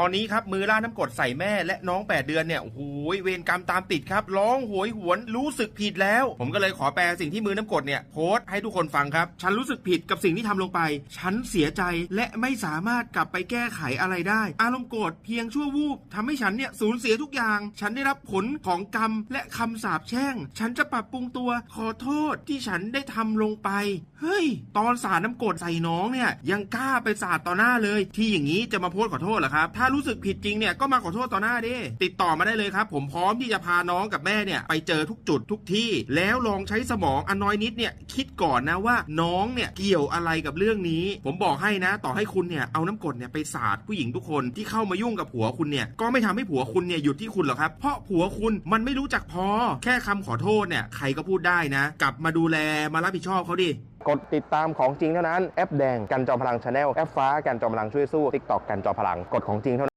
ตอนนี้ครับมือล่าน้ำกดใส่แม่และน้อง 8 เดือนเนี่ยโอ้โหเวรกรรมตามติดครับ ร้องโหยหวนรู้สึกผิดแล้ว ผมก็เลยขอแปลสิ่งที่มือน้ำกดเนี่ยโพสต์ให้ทุกคนฟังครับ ฉันรู้สึกผิดกับสิ่งที่ทำลงไป ฉันเสียใจและไม่สามารถกลับไปแก้ไขอะไรได้ อารมณ์โกรธเพียงชั่ววูบทำให้ฉันเนี่ยสูญเสียทุกอย่าง ฉันได้รับผลของกรรมและคำสาปแช่ง ฉันจะปรับปรุงตัวขอโทษที่ฉันได้ทำลงไป เฮ้ย ตอนสาดน้ำกดใส่น้องเนี่ยยังกล้าไปสาดต่อหน้าเลย ที่อย่างนี้จะมาโพสต์ขอโทษเหรอครับถ้าารู้สึกผิดจริงเนี่ยก็มาขอโทษต่อหน้าดิติดต่อมาได้เลยครับ ผมพร้อมที่จะพาน้องกับแม่เนี่ยไปเจอทุกจุดทุกที่ แล้วลองใช้สมองอันน้อยนิดเนี่ยคิดก่อนนะว่าน้องเนี่ยเกี่ยวอะไรกับเรื่องนี้ ผมบอกให้นะ ต่อให้คุณเนี่ยเอาน้ำกรดเนี่ยไปสาดผู้หญิงทุกคนที่เข้ามายุ่งกับผัวคุณเนี่ยก็ไม่ทำให้ผัวคุณเนี่ยหยุดที่คุณหรอกครับ เพราะผัวคุณมันไม่รู้จักพอ แค่คำขอโทษเนี่ยใครก็พูดได้นะ กลับมาดูแลมารับผิดชอบเขาดิ กดติดตามของจริงเท่านั้นแอปแดงกันจอมพลังชาแนลแอปฟ้ากันจอมพลังช่วยสู้ทิกตอกกันจอมพลังกดของจริงเท่านั้น